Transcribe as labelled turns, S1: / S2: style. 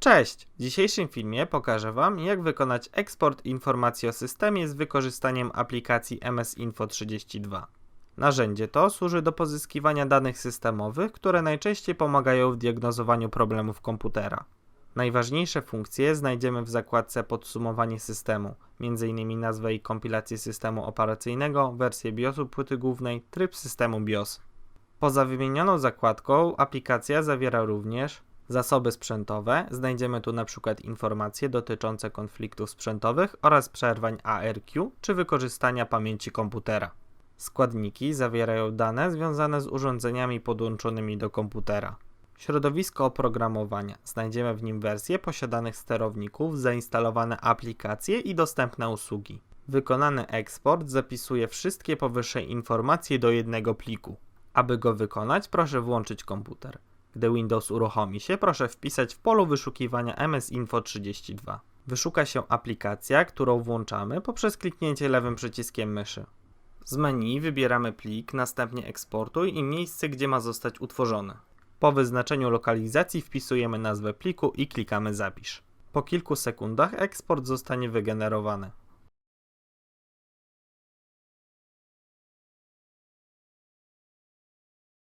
S1: Cześć! W dzisiejszym filmie pokażę Wam, jak wykonać eksport informacji o systemie z wykorzystaniem aplikacji MS Info 32. Narzędzie to służy do pozyskiwania danych systemowych, które najczęściej pomagają w diagnozowaniu problemów komputera. Najważniejsze funkcje znajdziemy w zakładce Podsumowanie systemu, m.in. nazwę i kompilację systemu operacyjnego, wersję BIOSu płyty głównej, tryb systemu BIOS. Poza wymienioną zakładką aplikacja zawiera również zasoby sprzętowe. Znajdziemy tu np. informacje dotyczące konfliktów sprzętowych oraz przerwań ARQ czy wykorzystania pamięci komputera. Składniki zawierają dane związane z urządzeniami podłączonymi do komputera. Środowisko oprogramowania. Znajdziemy w nim wersje posiadanych sterowników, zainstalowane aplikacje i dostępne usługi. Wykonany eksport zapisuje wszystkie powyższe informacje do jednego pliku. Aby go wykonać, proszę włączyć komputer. Gdy Windows uruchomi się, proszę wpisać w polu wyszukiwania MS Info 32. Wyszuka się aplikacja, którą włączamy poprzez kliknięcie lewym przyciskiem myszy. Z menu wybieramy plik, następnie eksportuj i miejsce, gdzie ma zostać utworzony. Po wyznaczeniu lokalizacji wpisujemy nazwę pliku i klikamy zapisz. Po kilku sekundach eksport zostanie wygenerowany.